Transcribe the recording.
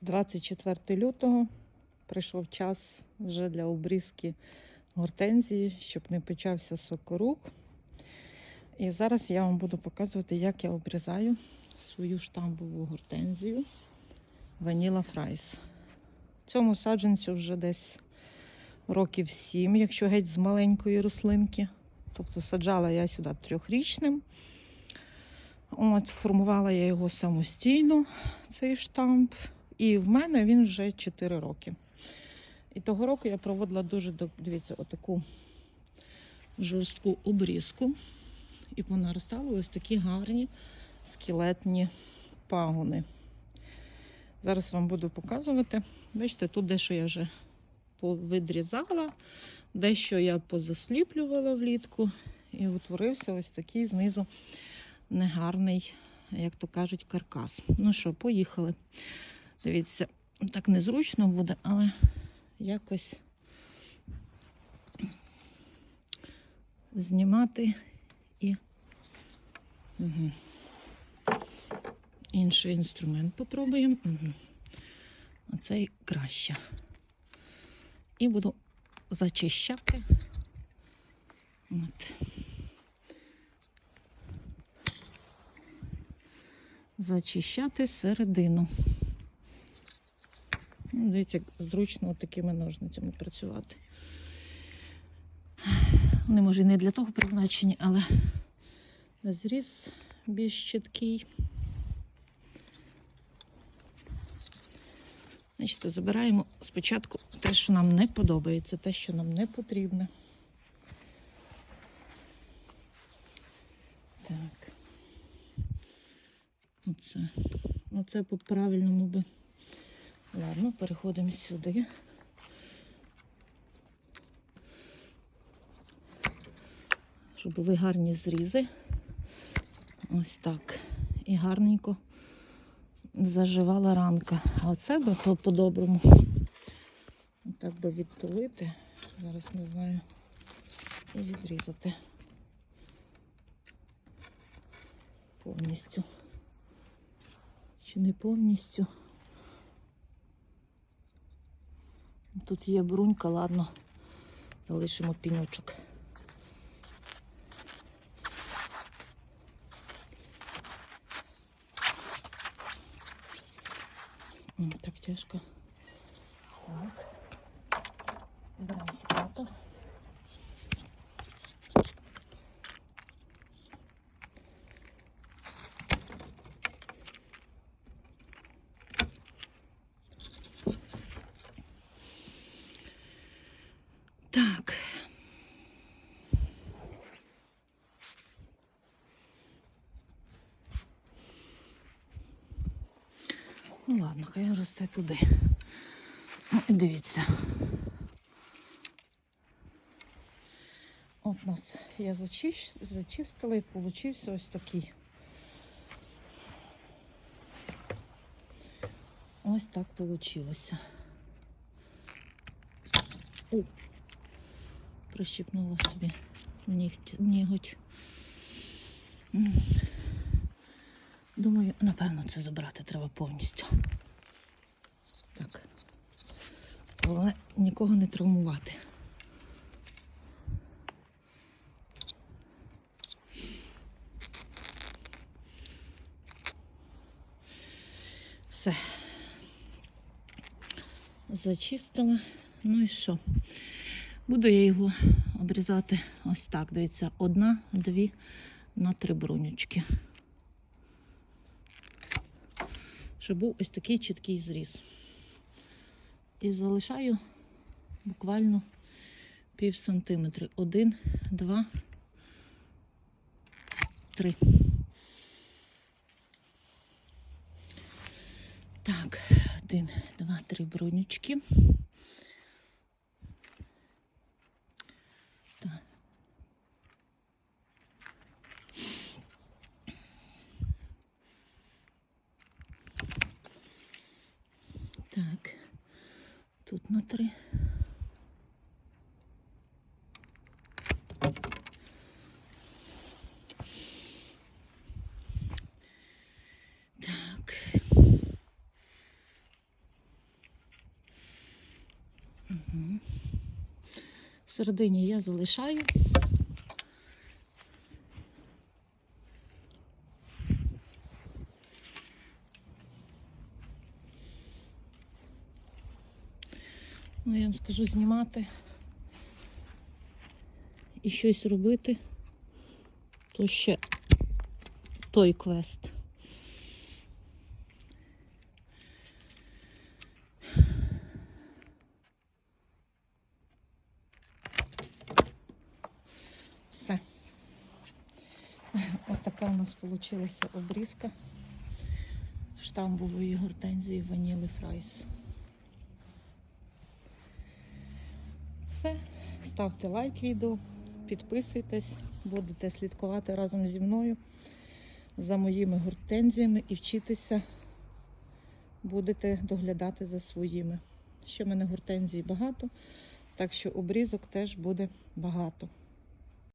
24 лютого прийшов час вже для обрізки гортензії, щоб не почався сокорук. І зараз я вам буду показувати, як я обрізаю свою штамбову гортензію Vanilla Fries. Цьому саджанцю вже десь років 7, якщо геть з маленької рослинки. Тобто саджала я сюди трьохрічним. От, формувала я його самостійно, цей штамп. І в мене він вже 4 роки. І того року я проводила дуже, дивіться, отаку жорстку обрізку. І понаростали ось такі гарні скелетні пагони. Зараз вам буду показувати. Бачите, тут дещо я вже повидрізала, дещо я позасліплювала влітку. І утворився ось такий знизу негарний, як то кажуть, каркас. Ну що, поїхали. Дивіться, так незручно буде, але якось знімати і угу. інший інструмент попробуємо. Угу. Оцей краще. І буду зачищати. От. Зачищати середину. Ну, Дивіться, як зручно такими ножницями працювати. Вони, може, і не для того призначені, але зріз більш чіткий. Значить, забираємо спочатку те, що нам не подобається, те, що нам не потрібно. Так. Оце. Оце по-правильному би. Ладно, переходимо сюди. Щоб були гарні зрізи. Ось так. І гарненько заживала ранка. А оце би по-доброму. Так би відтулити. Зараз не знаю. І відрізати. Повністю. Чи не повністю? Тут є брунька, ладно, залишимо піньочок. Так тяжко. Так. Беремо секатор. Так. Ну ладно, хай росте туди. Ну, і дивіться. От нас я зачищ... зачистила і получився ось такий. Ось так получилося. Прищипнула собі ніготь. Думаю, напевно, це забрати треба повністю. Так. Головне нікого не травмувати. Все. Зачистила. Ну і що? Буду я його обрізати ось так. Дивіться, одна, дві на три брунючки. Щоб був ось такий чіткий зріз. І залишаю буквально пів сантиметри. Один, два, три. Так, один, два, три брунючки. Так. Так, тут на три. Всередині я залишаю. Ну, я вам скажу знімати і щось робити, то ще той квест. Все. Ось така у нас вийшла обрізка штамбової гортензії Ваніли Фрайс. Все. Ставте лайк відео, підписуйтесь, будете слідкувати разом зі мною за моїми гортензіями і вчитися будете доглядати за своїми. Ще в мене гортензій багато, так що обрізок теж буде багато.